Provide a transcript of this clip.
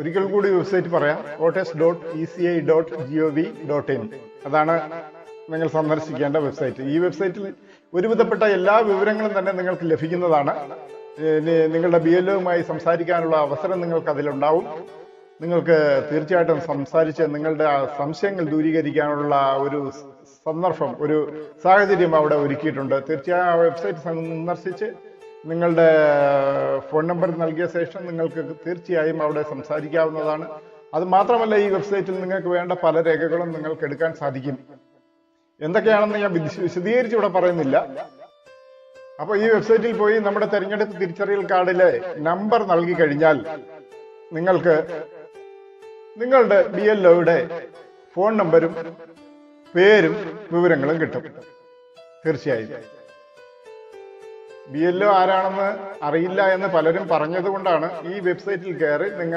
ഒരിക്കൽ കൂടി വെബ്സൈറ്റ് പറയാം. Voters dot E C I dot G O V dot in അതാണ് നിങ്ങൾ സന്ദർശിക്കേണ്ട വെബ്സൈറ്റ്. ഈ വെബ്സൈറ്റിൽ ഒരുവിധപ്പെട്ട എല്ലാ വിവരങ്ങളും തന്നെ നിങ്ങൾക്ക് ലഭിക്കുന്നതാണ്. നിങ്ങളുടെ ബി എൽ ഒയുമായി സംസാരിക്കാനുള്ള അവസരം നിങ്ങൾക്ക് അതിലുണ്ടാവും. നിങ്ങൾക്ക് തീർച്ചയായിട്ടും സംസാരിച്ച് നിങ്ങളുടെ സംശയങ്ങൾ ദൂരീകരിക്കാനുള്ള ഒരു സന്ദർഭം ഒരു സാഹചര്യം അവിടെ ഒരുക്കിയിട്ടുണ്ട്. തീർച്ചയായും ആ വെബ്സൈറ്റ് സന്ദർശിച്ച് നിങ്ങളുടെ ഫോൺ നമ്പർ നൽകിയ ശേഷം നിങ്ങൾക്ക് തീർച്ചയായും അവിടെ സംസാരിക്കാവുന്നതാണ്. അത് മാത്രമല്ല ഈ വെബ്സൈറ്റിൽ നിങ്ങൾക്ക് വേണ്ട പല രേഖകളും നിങ്ങൾക്ക് എടുക്കാൻ സാധിക്കും. എന്തൊക്കെയാണെന്ന് ഞാൻ വിശദീകരിച്ച് ഇവിടെ പറയുന്നില്ല. അപ്പോൾ ഈ വെബ്സൈറ്റിൽ പോയി നമ്മുടെ തെരഞ്ഞെടുപ്പ് തിരിച്ചറിയൽ കാർഡിലെ നമ്പർ നൽകി കഴിഞ്ഞാൽ നിങ്ങൾക്ക് നിങ്ങളുടെ ബി എൽ ഒയുടെ ഫോൺ നമ്പരും പേരും വിവരങ്ങളും കിട്ടും. തീർച്ചയായും. ബി എൽ ഒ ആരാണെന്ന് അറിയില്ല എന്ന് പലരും പറഞ്ഞതുകൊണ്ടാണ് ഈ വെബ്സൈറ്റിൽ കയറി നിങ്ങൾ